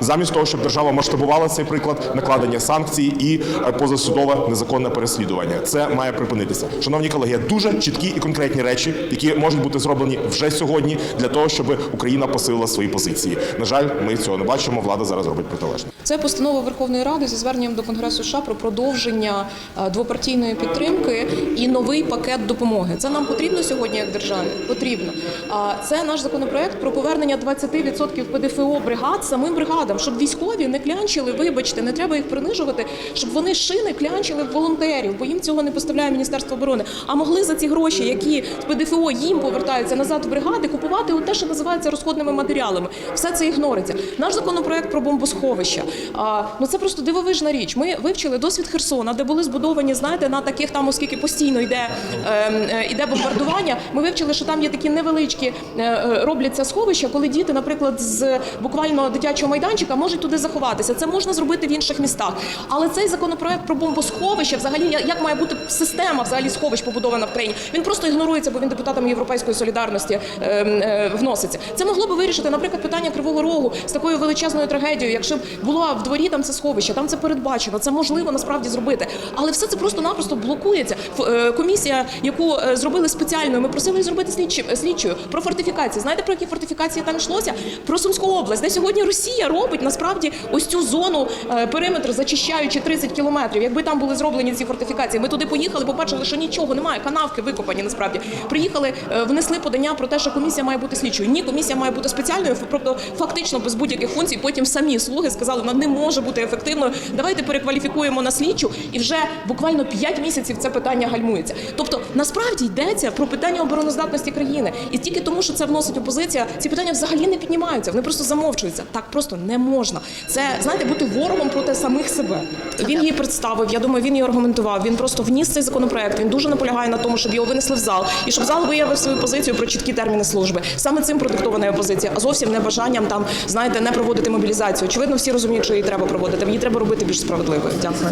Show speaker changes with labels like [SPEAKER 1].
[SPEAKER 1] Замість того, щоб держава масштабувала цей приклад накладення санкцій і е, позасудове незаконне переслідування, це має припинитися. Шановні колеги, дуже чіткі і конкретні речі, які можуть бути зроблені вже сьогодні для того, щоб Україна посилила свої позиції. На жаль, ми цього не бачимо. Влада зараз робить протилежне.
[SPEAKER 2] Це постанова Верховної Ради зі зверненням до Конгресу США про продовження е, двопартійної підтримки і новий пакет допомоги. Це нам потрібно сьогодні як державі? Потрібно. Це наш законопроект про повернення 20% ПДФО бригад самим бригадам, щоб військові не клянчили. Вибачте, не треба їх принижувати, щоб вони шини клянчили в волонтерів, бо їм цього не поставляє Міністерство оборони. А могли за ці гроші, які з ПДФО їм повертаються назад в бригади, купувати от те, що називається розходними матеріалами. Все це ігнориться. Наш законопроект про бомбосховища. А, ну це просто дивовижна річ. Ми вивчили досвід Херсона, де були збудовані, знаєте, на таких там, оскільки постійно йде, е, е, йде бомбардування. Ми вивчили, що там є такі невеличкі е, е, робляться сховища, коли діти, наприклад, з буквально дитячого майданчика можуть туди заховатися. Це можна зробити в інших містах. Але цей законопроект про бомбосховища, взагалі, як має бути система взагалі сховищ побудована в країні, він просто ігнорується, бо він депутатами Європейської солідарності е, е, вноситься. Це могло би вирішити, наприклад, питання Кривого Рогу з такою величезною трагедією. Якщо б було в дворі там це сховище, там це передбачено, це можливо насправді зробити. Але все це просто-напросто блокується. Е, Комісія, яку е, зробили спеціальною, ми просили зробити слідчі, е, слідчою про фортифікації. Знаєте про які фортифікації там йшлося? Про Сумську область, де сьогодні Росія робить насправді ось цю зону е, периметр, зачищаючи 30 кілометрів. Якби там були зроблені ці фортифікації, ми туди поїхали, побачили, що нічого немає, канавки викопані насправді. Приїхали, е, внесли подання про те, що комісія має бути слідчою. Ні, комісія має бути спеціальною, тобто фактично без будь-яких функцій. Потім самі слуги сказали, вона не може бути ефективною. Давайте перекваліфікуємо на слідчу, і вже буквально 5 місяців це питання гальмується. Тобто, насправді йдеться про питання обороноздатності країни, і тільки тому, що це вносить опозиція, ці питання взагалі не піднімаються. Вони просто замовчуються. Так просто не можна. Це знаєте, бути ворогом проти самих себе. Він її представив. Я думаю, він її аргументував. Він просто вніс цей законопроект. Він дуже наполягає на тому, щоб його винесли в зал, і щоб зал виявив свою позицію про чіткі терміни служби. Саме цим продиктована позиція, а зовсім не бажанням там, знаєте, не проводити мобілізацію. Очевидно, всі розуміють, що її треба проводити. Її треба робити більш справедливою. Дякую.